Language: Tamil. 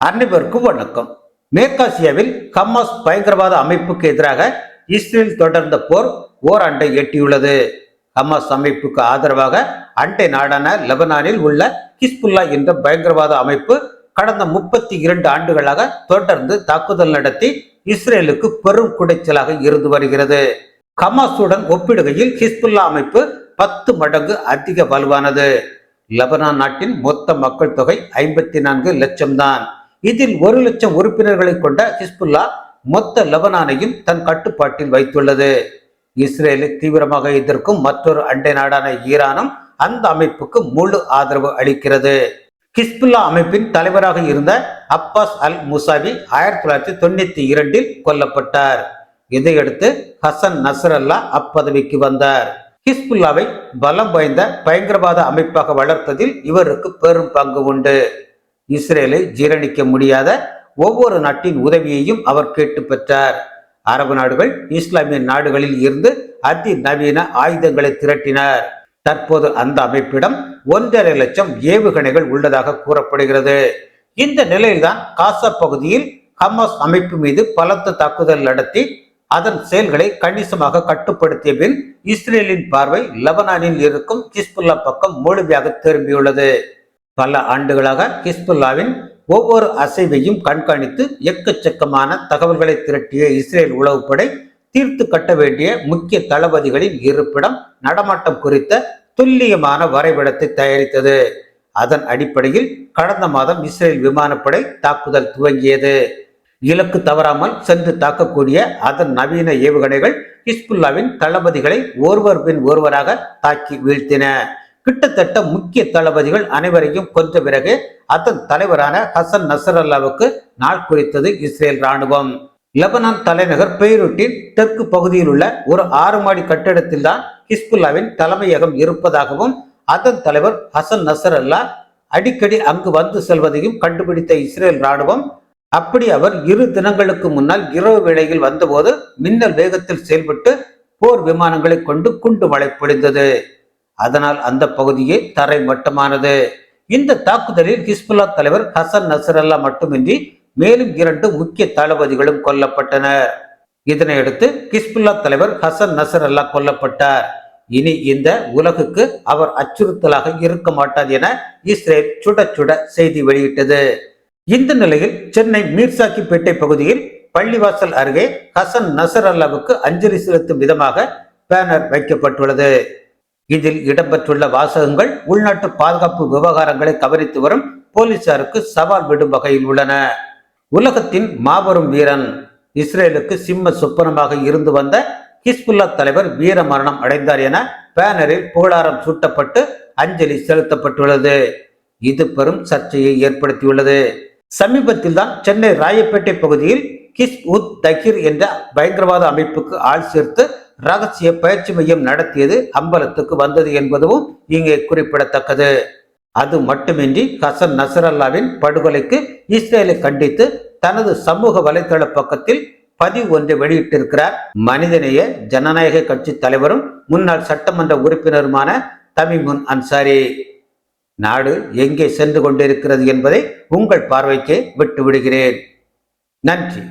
அனைவருக்கும் வணக்கம். மேற்காசியாவில் ஹமாஸ் பயங்கரவாத அமைப்புக்கு எதிராக இஸ்ரேல் தொடர்ந்த போர் ஓராண்டை எட்டியுள்ளது. ஹமாஸ் அமைப்புக்கு ஆதரவாக அண்டை நாடான லெபனானில் உள்ள ஹிஸ்புல்லா என்ற பயங்கரவாத அமைப்பு கடந்த முப்பத்தி இரண்டு ஆண்டுகளாக தொடர்ந்து தாக்குதல் நடத்தி இஸ்ரேலுக்கு பெரும் குடைச்சலாக இருந்து வருகிறது. ஹமாஸுடன் ஒப்பிடுகையில் ஹிஸ்புல்லா அமைப்பு பத்து மடங்கு அதிக வலுவானது. லெபனான் நாட்டின் மொத்த மக்கள் தொகை ஐம்பத்தி நான்கு லட்சம் தான் இதில் ஒரு லட்சம் உறுப்பினர்களை கொண்ட ஹிஸ்புல்லா மொத்த லெபனானையும் தன் கட்டுப்பாட்டில் வைத்துள்ளது. இஸ்ரேலை தீவிரமாக எதிர்க்கும் மற்றொரு அண்டை நாடான ஈரானும் அந்த அமைப்புக்கு முழு ஆதரவு அளிக்கிறது. ஹிஸ்புல்லா அமைப்பின் தலைவராக இருந்த அப்பாஸ் அல் முசாவி ஆயிரத்தி தொள்ளாயிரத்தி தொண்ணூத்தி இரண்டில் கொல்லப்பட்டார். இதையடுத்து ஹசன் நசரல்லா அப்பதவிக்கு வந்தார். ஹிஸ்புல்லாவை பலம் வாய்ந்த பயங்கரவாத அமைப்பாக வளர்த்ததில் இவருக்கு பெரும் பங்கு உண்டு. இஸ்ரேலை ஜீரணிக்க முடியாத ஒவ்வொரு நாட்டின் உதவியையும் அவர் கேட்டு பெற்றார். அரபு நாடுகள் இஸ்லாமிய நாடுகளில் இருந்து அதி நவீன ஆயுதங்களை திரட்டினார். தற்போது அந்த அமைப்பிடம் ஒன்றரை லட்சம் ஏவுகணைகள் உள்ளதாக கூறப்படுகிறது. இந்த நிலையில்தான் காசா பகுதியில் ஹமாஸ் அமைப்பு மீது பலத்த தாக்குதல் நடத்தி அதன் செயல்களை கணிசமாக கட்டுப்படுத்திய பின் இஸ்ரேலின் பார்வை லெபனானில் இருக்கும் ஹிஸ்புல்லா பக்கம் முழுமையாக திரும்பியுள்ளது. பல ஆண்டுகளாக ஹிஸ்புல்லாவின் ஒவ்வொரு அசைவையும் கண்காணித்து எக்கச்சக்கமான தகவல்களை திரட்டிய இஸ்ரேல் உளவுப்படை தீர்த்து கட்ட வேண்டிய முக்கிய தளபதிகளின் இருப்பிடம் நடமாட்டம் குறித்த துல்லியமான வரைபடத்தை தயாரித்தது. அதன் அடிப்படையில் கடந்த மாதம் இஸ்ரேல் விமானப்படை தாக்குதல் துவங்கியது. இலக்கு தவறாமல் சென்று தாக்கக்கூடிய அதன் நவீன ஏவுகணைகள் ஹிஸ்புல்லாவின் தளபதிகளை ஒருவர் பின் ஒருவராக தாக்கி வீழ்த்தின. கிட்டத்தட்ட முக்கிய தளபதிகள் அனைவரையும் கொன்ற பிறகு அதன் தலைவரான ஹசன் நசரல்லாவுக்கு நாள் குறித்தது இஸ்ரேல் ராணுவம் லெபனான் தலைநகர் பெய்ரூட்டின் தெற்கு பகுதியில் உள்ள ஒரு ஆறு மாடி கட்டிடத்தில் தான் ஹிஸ்புல்லாவின் தலைமையகம் இருப்பதாகவும் அதன் தலைவர் ஹசன் நசரல்லா அடிக்கடி அங்கு வந்து செல்வதையும் கண்டுபிடித்த இஸ்ரேல் ராணுவம் அப்படி அவர் இரு தினங்களுக்கு முன்னால் இரவு வேளையில் வந்தபோது மின்னல் வேகத்தில் செயல்பட்டு போர் விமானங்களை கொண்டு குண்டு மழை பொழிந்தது. அதனால் அந்த பகுதியே தரை மட்டமானது. இந்த தாக்குதலில் ஹிஸ்புல்லா தலைவர் ஹசன் நசரல்லா மட்டுமின்றி மேலும் இரண்டு முக்கிய தளபதிகளும் கொல்லப்பட்டனர். இதனையடுத்து ஹிஸ்புல்லா தலைவர் ஹசன் நசரல்லா கொல்லப்பட்டார். இனி இந்த உலகுக்கு அவர் அச்சுறுத்தலாக இருக்க மாட்டார் என இஸ்ரேல் சுட சுட செய்தி வெளியிட்டது. இந்த நிலையில் சென்னை மீர்சாக்கிப்பேட்டை பகுதியில் பள்ளிவாசல் அருகே ஹசன் நசர் அல்லாவுக்கு அஞ்சலி செலுத்தும் விதமாக பேனர் வைக்கப்பட்டுள்ளது. இதில் இடம்பெற்றுள்ள வாசகங்கள் உள்நாட்டு பாதுகாப்பு விவகாரங்களை கவனித்து வரும் போலீசாருக்கு சவால் விடும் வகையில் உள்ளன. உலகத்தின் மாபெரும் வீரன் இஸ்ரேலுக்கு சிம்ம சொப்பனமாக இருந்து வந்த ஹிஸ்புல்லா தலைவர் வீர மரணம் அடைந்தார் என பேனரில் புகழாரம் சூட்டப்பட்டு அஞ்சலி செலுத்தப்பட்டுள்ளது. இது பெரும் சர்ச்சையை ஏற்படுத்தியுள்ளது. சமீபத்தில் தான் சென்னை ராயப்பேட்டை பகுதியில் கிஸ் உத் தகிர் என்ற பயங்கரவாத அமைப்புக்கு ஆள் சேர்த்து ரகசிய பயிற்சி மையம் நடத்தியது அம்பலத்துக்கு வந்தது என்பதும் இங்கே குறிப்பிடத்தக்கது. அது மட்டுமின்றி ஹசன் நசரல்லாவின் படுகொலைக்கு இஸ்ரேலை கண்டித்து தனது சமூக வலைதள பக்கத்தில் பதிவு ஒன்றை வெளியிட்டிருக்கிறார். மனிதநேய ஜனநாயக கட்சி தலைவரும் முன்னாள் சட்டமன்ற உறுப்பினருமான தமிமுன் அன்சாரி. நாடு எங்கே சென்று கொண்டிருக்கிறது என்பதை உங்கள் பார்வைக்கே விட்டு விடுகிறேன் நன்றி.